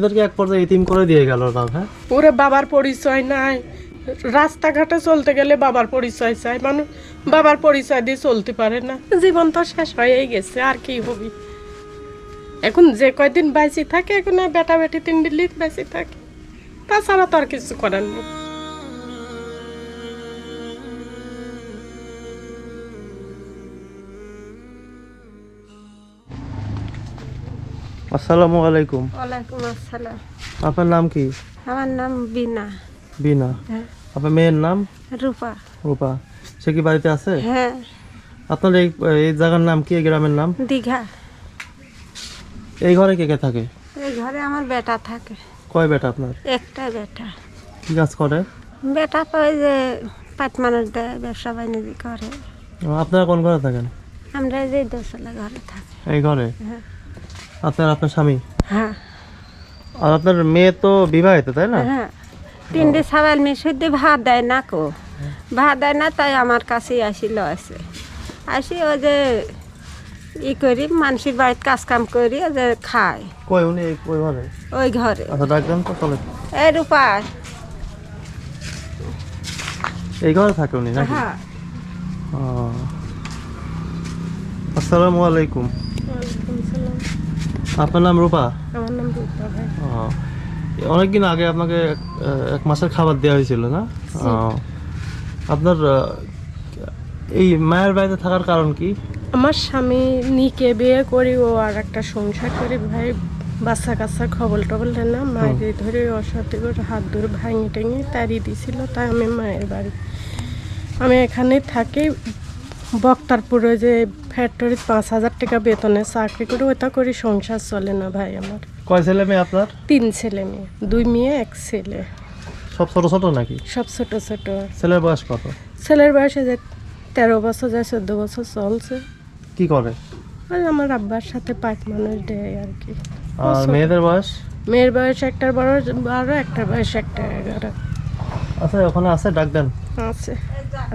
এদেরকে এক পর্যায়ে এতিম করে দিয়ে গেল না হ্যাঁ? ওরে বাবার পরিচয় নাই। রাস্তাঘাটে চলতে গেলে বাবার পরিচয় চাই। মানুষ বাবার পরিচয় দিয়ে চলতে পারে না। জীবন তো শেষ হয়েই গেছে, আর কি হবি? এখন যে কয়দিন বাইসি থাকে, এখন বেটা বেটি তিন দিল্লি বেঁচে থাকে। তাছাড়া তো আর কিছু করার নেই। আসসালামু আলাইকুম। ওয়ালাইকুম আসসালাম। আপনার নাম কি? আমার নাম বিনা। বিনা। হ্যাঁ। আপনার মেয়ের নাম? রূপা। রূপা। সে কি বাড়িতে আছে? হ্যাঁ। আপনার এই এই জায়গার নাম কি? এই গ্রামের নাম? দীঘা। এই ঘরে কে কে থাকে? এই ঘরে আমার বেটা থাকে। কয় বেটা আপনার? একটা বেটা। কি কাজ করে? বেটা তো ওই যে পাঁচ মানুষ দেয় ব্যবসা বাণিজ্য করে। আপনারা কোন ঘরে থাকেন? আমরা এই যে দোতলা ঘরে থাকি। এই ঘরে? হ্যাঁ। আপনার আপনার স্বামী? হ্যাঁ। আর আপনার মেয়ে তো বিবাহিত তাই না? হ্যাঁ। তিনটে সবাই মেয়ে শুদ্ধ ভাত দেয় না কো। ভাত দেয় না তাই আমার কাছেই আসিল আছে আসি ওই যে ই করি মানুষের বাড়িতে কাজ কাম করি ওই যে খায়। কই উনি এই ওই ঘরে? ওই ঘরে। আচ্ছা ডাকবেন তো চলে এই রূপা। এই ঘরে থাকে উনি নাকি? হ্যাঁ। ও। আসসালামু আলাইকুম। আপনার নাম রূপা? আমার নাম রূপা ভাই। অনেকদিন আগে আপনাকে এক- মাসের খাবার দেওয়া হয়েছিল না? আপনার এই মায়ের বাড়িতে থাকার কারণ কি? আমার স্বামী নিকে বিয়ে করি ও আর একটা সংসার করি ভাই বাচ্চা কাচ্চা খবল টবল না। মায়ের ধরে অসাথে করে হাত ধরে ভাঙে টেঙে তাড়িয়ে দিছিল তাই আমি মায়ের বাড়ি আমি এখানে থাকি। বক্তারপুরে যে ফ্যাক্টরিতে পাঁচ হাজার টাকা বেতনে চাকরি করে ওটা করি সংসার চলে না ভাই আমার। কয় ছেলে মেয়ে আপনার? তিন ছেলে মেয়ে দুই মেয়ে এক ছেলে। সব ছোট ছোট নাকি? সব ছোট ছোট। ছেলের বয়স কত? ছেলের বয়সে যে তেরো বছর যায় চোদ্দ বছর চলছে। কি করে? ওই আমার আব্বার সাথে পাঁচ মানুষ দেয় আর কি। আর মেয়েদের বয়স? মেয়ের বয়স একটার বড় বারো একটার বয়স একটা এগারো। আচ্ছা ওখানে আছে ডাক দেন। আছে।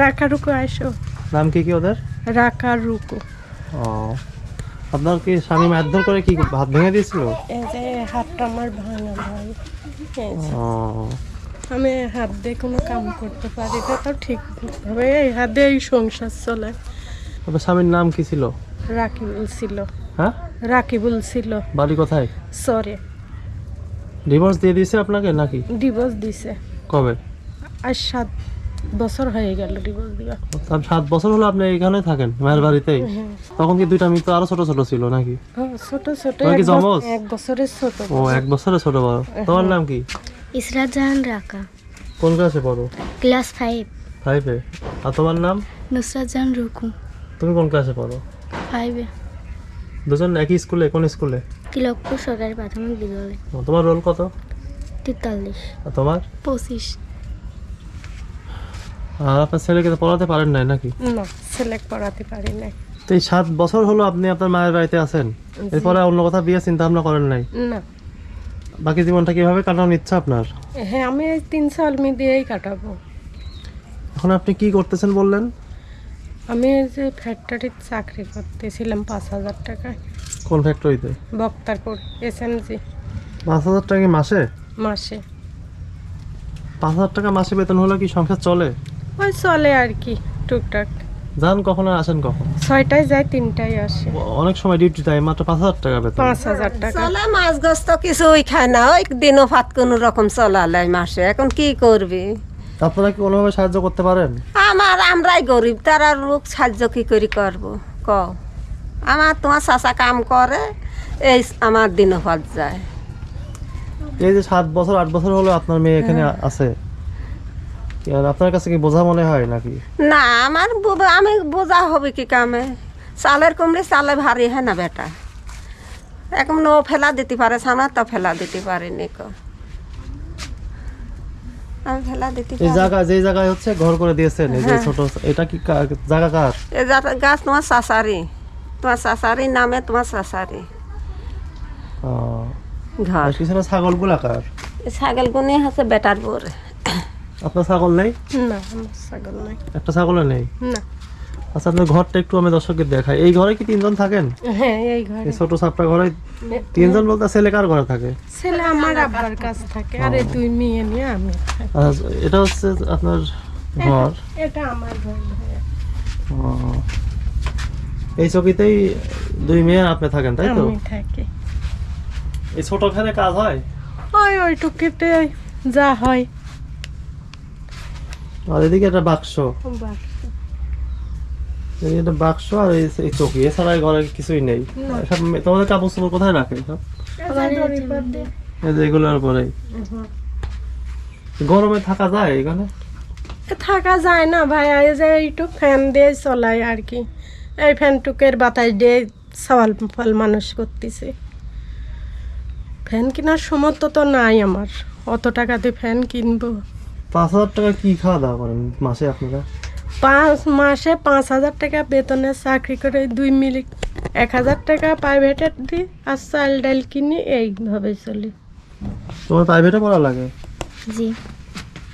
রাখা রুকু আইসো। নাম কি কি ওদের? রাখা রুকু। ও। আপনার কি স্বামী মারধর করে কি ভাত ভেঙে দিয়েছিল? এই যে হাতটা আমার ভাঙা ভাই এই যে, ও। আমি হাত দিয়ে কোনো কাম করতে পারি না তাও ঠিকভাবে এই হাত দিয়ে এই সংসার চলে। আপনার স্বামীর নাম কি ছিল? রাকিবুল ছিল। হ্যাঁ? রাকিবুল ছিল। বাড়ি কোথায়? সরে। ডিভোর্স দিয়ে দিয়েছে আপনাকে নাকি? ডিভোর্স দিছে কবে? আর সাত বছর হয়ে গেল ডিভোর্স দিয়া সাত বছর হলো আপনি এখানে থাকেন মায়ের বাড়িতেই। তখন কি দুইটা মৃত্যু আরও ছোট ছোট ছিল নাকি? ছোট ছোট তোমার এক জমজ? এক বছরের ছোট ও এক বছরের ছোট বড় তোমার নাম কি? ইসরাত জাহান রাকা। কোন ক্লাসে পড়ো? Class five. ফাইভে আর তোমার নাম? নুসরাত জাহান রুকু। তুমি কোন ক্লাসে পড়ো? ফাইভে দুজন একই স্কুলে কোন স্কুলে? তিলকপুর সরকারি প্রাথমিক বিদ্যালয়। তোমার রোল কত? তেতাল্লিশ। আর তোমার? পঁচিশ। আর আপনার ছেলেকে তো পড়াতে পারেন নাই নাকি? না সিলেক্ট করাতে পারি নাই। তো এই সাত বছর হলো আপনি আপনার মায়ের বাড়িতে আছেন। এরপরে অন্য কথা বিয়ে চিন্তা ভাবনা করেন নাই? না। বাকি জীবনটা কীভাবে কাটানোর ইচ্ছা আপনার? হ্যাঁ আমি এই তিন সাল মি দিয়েই কাটাবো। এখন আপনি কি করতেছেন বললেন? আমি এই যে ফ্যাক্টরিতে চাকরি করতেছিলাম পাঁচ হাজার টাকায়। কোন ফ্যাক্টরিতে বক্তারপুর এস এম জি পাঁচ হাজার টাকা কি মাসে? মাসে। পাঁচ হাজার টাকা মাসে বেতন হলে কি সংসার চলে? ওই চলে আর কি টুকটাক। যান কখন আর আসেন কখন? ছয়টায় যায় তিনটায় আসে। অনেক সময় ডিউটি টাইম মাত্র পাঁচ হাজার টাকা বেতন। পাঁচ হাজার টাকা। চলে মাছ গোস তো কিছুই খায় না ওই দিনও ভাত কোনো রকম চলালে মাসে। এখন কি করবি? আপনারা কি কোনোভাবে সাহায্য করতে পারেন? আমার আমরাই গরিব তারা লোক সাহায্য কি করি করব? ক আমার তোমার চাচা কাম করে এই আমার দিনও ভাত যায়। এই যে সাত বছর আট বছর হলো আপনার মেয়ে এখানে হ্যাঁ। আছে। আপনার কাছে কি বোঝা মনে হয় নাকি? না আমার আমি বোঝা হবে কি কামে? চালের কুমড়ি চালে ভারী হয় না বেটা? এখন ও ফেলা দিতে পারে সামনে তো ফেলা দিতে পারিনি কো। আমি ফেলা দিতে এই পারি। জায়গা যে জায়গায় হচ্ছে ঘর করে দিয়েছেন এই যে হ্যাঁ। ছোট এটা কি জায়গা কার? এ যা- গাছ তোমার শাসারি তোমার শাসারি নামে তোমার শাসারি ও, ঘর। আর পিছনে ছাগলগুলা কার? ছাগল গুনি হচ্ছে বেটার বোর আপনার ছাগল নেই? না আমার ছাগল নাই। একটা ছাগলে নেই? না। আচ্ছা আপনার ঘরটা একটু আমি দর্শককে দেখাই। এই ঘরে কি তিনজন থাকেন? হ্যাঁ এই ঘরে। এই ছোট সাপটা ঘরে তিনজন বলতে ছেলে কার ঘরে থাকে? ছেলে আমার আব্বার কাছ থাকে আরে তুই মেয়ে নিয়ে আমি আর এটা হচ্ছে আপনার ঘর? এটা আমার ঘর এই চকিতেই দুই মেয়ে আপনি থাকেন তাই তো? আমি থাকি। এই ছোটখানে কাজ হয়? ওই ওইটুকুতে যা হয়। আর এদিকে একটা বাক্স। এদিকে একটা বাক্স আর এই চকি। এছাড়া ঘরে কিছুই নেই। সব তোমাদের কাপড় চোপড় কোথায় রাখে সব এই যে এগুলোর হুম। গরমে থাকা যায় এখানে? থাকা যায় না ভাই এই যে এইটু ফ্যান দিয়ে চলাই আর কি। এই ফ্যানটুকের বাতাস দিয়ে সওয়াল ফল মানুষ করতেছে। ফ্যান কেনার সমর্থ তো নাই আমার। অত টাকাতে ফ্যান কিনবো। পাঁচ হাজার টাকা কি খাওয়া দাওয়া করেন মাসে আপনারা? পাঁচ মাসে পাঁচ হাজার টাকা বেতনে চাকরি করে দুই মিনিট এক হাজার টাকা প্রাইভেটের দিই আর চাল ডাল কিনি এইভাবে চলি। তোমার প্রাইভেটে পড়া লাগে? জি।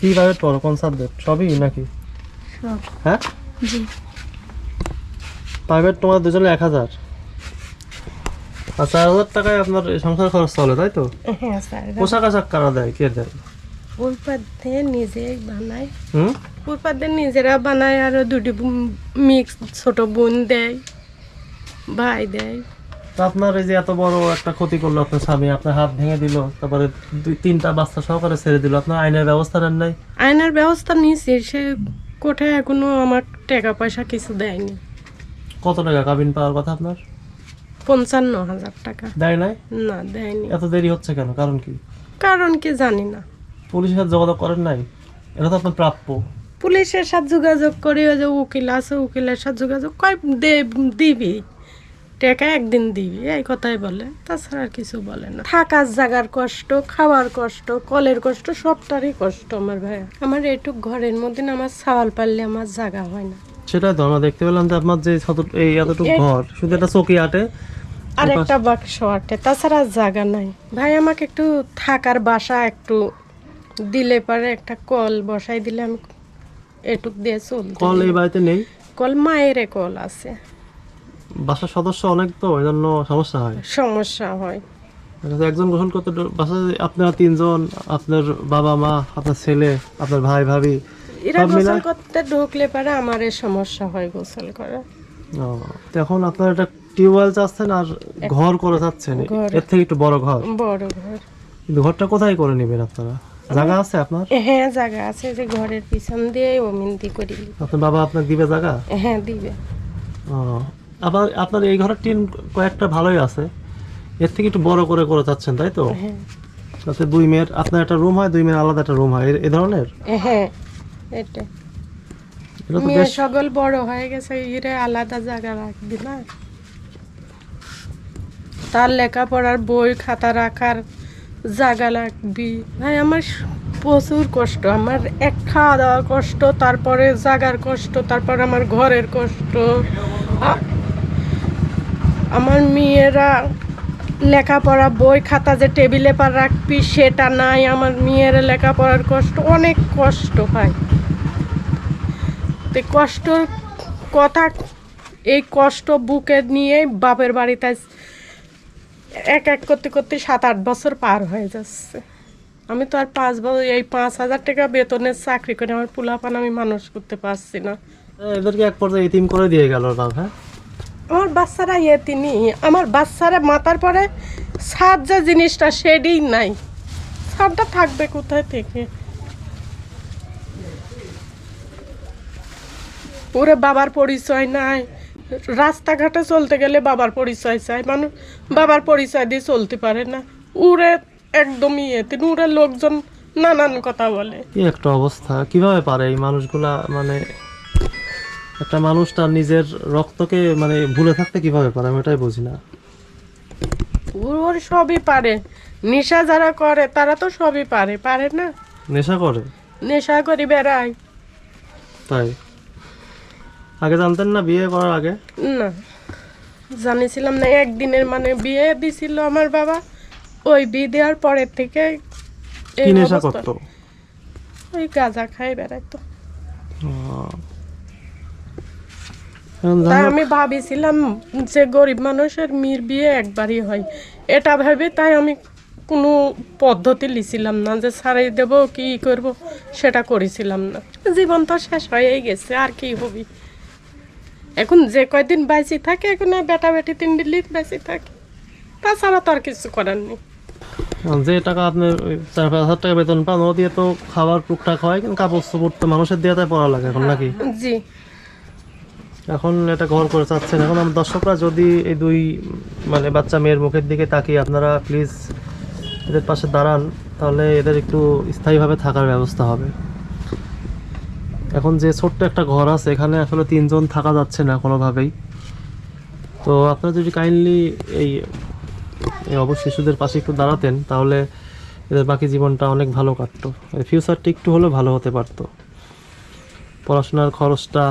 কি প্রাইভেট পড়ো? কোন সাবজেক্ট সবই নাকি? সব। হ্যাঁ? জি। প্রাইভেট তোমার দুজনে এক হাজার। আর চার হাজার টাকায় আপনার সংসার খরচ চলে তাই তো? হ্যাঁ পোশাক আশাক কারা দেয়? কে দেয়? নিজেই বানায়। হুম? উৎপাদে নিজেরা বানায় আর দুটি মিক্স ছোট বোন দেয় ভাই দেয়। আপনার এই যে এত বড় একটা ক্ষতি করল আপনার স্বামী আপনার হাত ভেঙে দিল তারপরে দুই তিনটা বাচ্চা সহকারে ছেড়ে দিল আপনার আইনের ব্যবস্থা নেন নাই? আয়নার ব্যবস্থা নিয়েছে সে কোথায় এখনও আমার টাকা পয়সা কিছু দেয়নি। কত টাকা কাবিন পাওয়ার কথা আপনার? পঞ্চান্ন হাজার টাকা। দেয় নাই? না দেয়নি। এত দেরি হচ্ছে কেন? কারণ কি? কারণ কি জানি না। পুলিশের সাথে যোগাযোগ করেন নাই? এটা তো আপনার প্রাপ্য। পুলিশের সাথে যোগাযোগ করে ওই যে উকিল আছে উকিলের সাথে যোগাযোগ কয় দে- দিবি। টাকা একদিন দিবি এই কথাই বলে। তাছাড়া আর কিছু বলে না। থাকার জায়গার কষ্ট খাওয়ার কষ্ট কলের কষ্ট সবটারই কষ্ট আমার ভাই। আমার এইটুক ঘরের মধ্যে না আমার সাওয়াল পারলে আমার জায়গা হয় না। সেটা তো আমরা দেখতে পেলাম যে আপনার যে এই এতটুকু ঘর শুধু একটা চকি আটে। আর একটা বাক্স আটে তাছাড়া জায়গা নাই। ভাই আমাকে একটু থাকার বাসা একটু দিলে পারে একটা কল বসাই দিলে আমি এটুক দিয়ে চলতে কল এই বাড়িতে নেই? কল মায়ের কল আছে। বাসার সদস্য অনেক তো এই জন্য সমস্যা হয়। সমস্যা হয়। একজন গোসল করতে বাসায় আপনারা তিনজন আপনার বাবা মা আপনার ছেলে আপনার ভাই ভাবি এরা গোসল করতে ঢুকলে পারে আমার সমস্যা হয় গোসল করা এখন আপনার একটা টিউবওয়েল চাচ্ছেন আর ঘর করে চাচ্ছেন এর থেকে একটু বড় ঘর। বড় ঘর। কিন্তু ঘরটা কোথায় করে নেবেন আপনারা? জায়গা আছে আপনার? হ্যাঁ জায়গা আছে যে ঘরের পিছন দিয়ে করি। আপনার বাবা আপনার দিবে জায়গা হ্যাঁ দিবে। ও, আবার আপনার এই ঘরের টিন কয়েকটা ভালোই আছে। এর থেকে একটু বড় করে করে চাচ্ছেন তাই তো? হ্যাঁ। যাতে দুই মেয়ের আপনার একটা রুম হয় দুই মেয়ের আলাদা একটা রুম হয়। এ- এ ধরনের? হ্যাঁ এটা এটা মেয়ে সকল বড় হয়ে গেছে এর আলাদা জায়গা রাখবি না। তার লেখাপড়ার বই খাতা রাখার জায়গা লাগবি। ভাই, আমার প্রচুর কষ্ট, আমার এক খাওয়া দাওয়ার কষ্ট, তারপরে জাগার কষ্ট, তারপর আমার ঘরের কষ্ট। আমার মেয়েরা লেখাপড়া বই খাতা যে টেবিলে পার রাখবি, সেটা নাই। আমার মেয়ের লেখাপড়ার কষ্ট, অনেক কষ্ট হয় তো কষ্টর কথা, এই কষ্ট বুকে নিয়ে বাপের বাড়িতে এক এক করতে করতে সাত আট বছর পার হয়ে যাচ্ছে। আমি তো আর পাঁচ বছর এই পাঁচ হাজার টাকা বেতনের চাকরি করে আমার পোলাপান আমি মানুষ করতে পারছি না। এদেরকে এক পর্যায়ে ইতিম করে দিয়ে গেল বাবা হ্যাঁ? আমার বাচ্চারা ইয়ে তিনি আমার বাচ্চারা মাথার পরে সার যে জিনিসটা সেটাই নাই। সারটা থাকবে কোথায় থেকে? ওরে বাবার পরিচয় নাই রাস্তাঘাটে চলতে গেলে বাবার পরিচয় চাই। মানুষ বাবার পরিচয় দিয়ে চলতে পারে না। উড়ে একদমই এতে উড়ে লোকজন নানান কথা বলে। কি একটা অবস্থা কীভাবে পারে এই মানুষগুলা? মানে একটা মানুষ তার নিজের রক্তকে মানে ভুলে থাকতে কীভাবে পারে? আমি ওটাই বুঝি না। ওর সবই পারে। নেশা যারা করে তারা তো সবই পারে। পারে না? নেশা করে? নেশা করি বেড়ায়। তাই? আগে জানতেন না বিয়ে করার আগে? না জানিছিলাম না একদিনের মানে বিয়ে দিছিল আমার বাবা ওই বিয়ে দেওয়ার পরের থেকে কি নেশা। করতো? ওই গাঁজা খাই বেড়াইতো। তাই আমি ভাবিছিলাম যে গরিব মানুষের মেয়ের বিয়ে একবারই হয়। এটা ভেবে তাই আমি কোনো পদ্ধতি লিছিলাম না যে ছাড়াই দেব কি করব সেটা করেছিলাম না। জীবন তো শেষ হয়েই গেছে আর কি হবি? এখন যে কয়দিন বাইসি থাকে এখন আর বেটা বেটি তিন দিল্লি বাইসি থাকে। তাছাড়া তো আর কিছু করার নেই। যে টাকা আপনি চার পাঁচ হাজার টাকা বেতন পান ও দিয়ে তো খাবার টুকটাক হয় কিন্তু কাপড় চোপড় তো মানুষের দিয়ে তাই পড়া লাগে এখন নাকি? জি। এখন এটা ঘর করে চাচ্ছেন। এখন আমার দর্শকরা যদি এই দুই মানে বাচ্চা মেয়ের মুখের দিকে তাকিয়ে আপনারা প্লিজ এদের পাশে দাঁড়ান তাহলে এদের একটু স্থায়ীভাবে থাকার ব্যবস্থা হবে। এখন যে ছোট্ট একটা ঘর আছে, এখানে আসলে তিনজন থাকা যাচ্ছে না কোনোভাবেই। তো আপনারা যদি কাইন্ডলি এই এই অবশ্য শিশুদের পাশে একটু দাঁড়াতেন, তাহলে এদের বাকি জীবনটা অনেক ভালো কাটতো। ফিউচারটা একটু হলেও ভালো হতে পারতো। পড়াশোনার খরচটা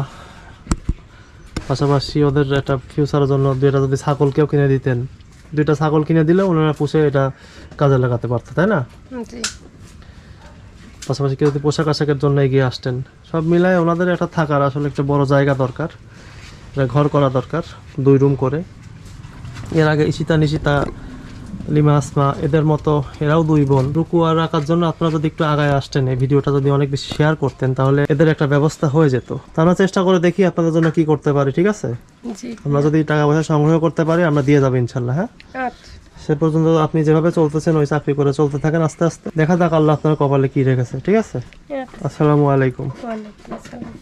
পাশাপাশি ওদের একটা ফিউচারের জন্য দুইটা যদি ছাগলকেও কিনে দিতেন, দুইটা ছাগল কিনে দিলে ওনারা পুষে এটা কাজে লাগাতে পারতো, তাই না? পাশাপাশি কেউ যদি পোশাক আশাকের জন্য এগিয়ে আসতেন। সব মিলায় ওনাদের একটা থাকার আসলে একটা বড় জায়গা দরকার। একটা ঘর করা দরকার দুই রুম করে। এর আগে ইশিতা নিশিতা লিমা আসমা এদের মতো এরাও দুই বোন। রুকু আর রাখার জন্য আপনারা যদি একটু আগায় আসতেন এই ভিডিওটা যদি অনেক বেশি শেয়ার করতেন তাহলে এদের একটা ব্যবস্থা হয়ে যেত। তা আমরা চেষ্টা করে দেখি আপনাদের জন্য কি করতে পারি ঠিক আছে? আমরা যদি টাকা পয়সা সংগ্রহ করতে পারি আমরা দিয়ে যাব ইনশাল্লাহ হ্যাঁ? আচ্ছা। সে পর্যন্ত আপনি যেভাবে চলতেছেন ওই চাকরি করে চলতে থাকেন আস্তে আস্তে। দেখা যাক আল্লাহ আপনার কপালে কি রেখেছে ঠিক আছে? আসসালামু আলাইকুম। ওয়ালাইকুম আসসালাম।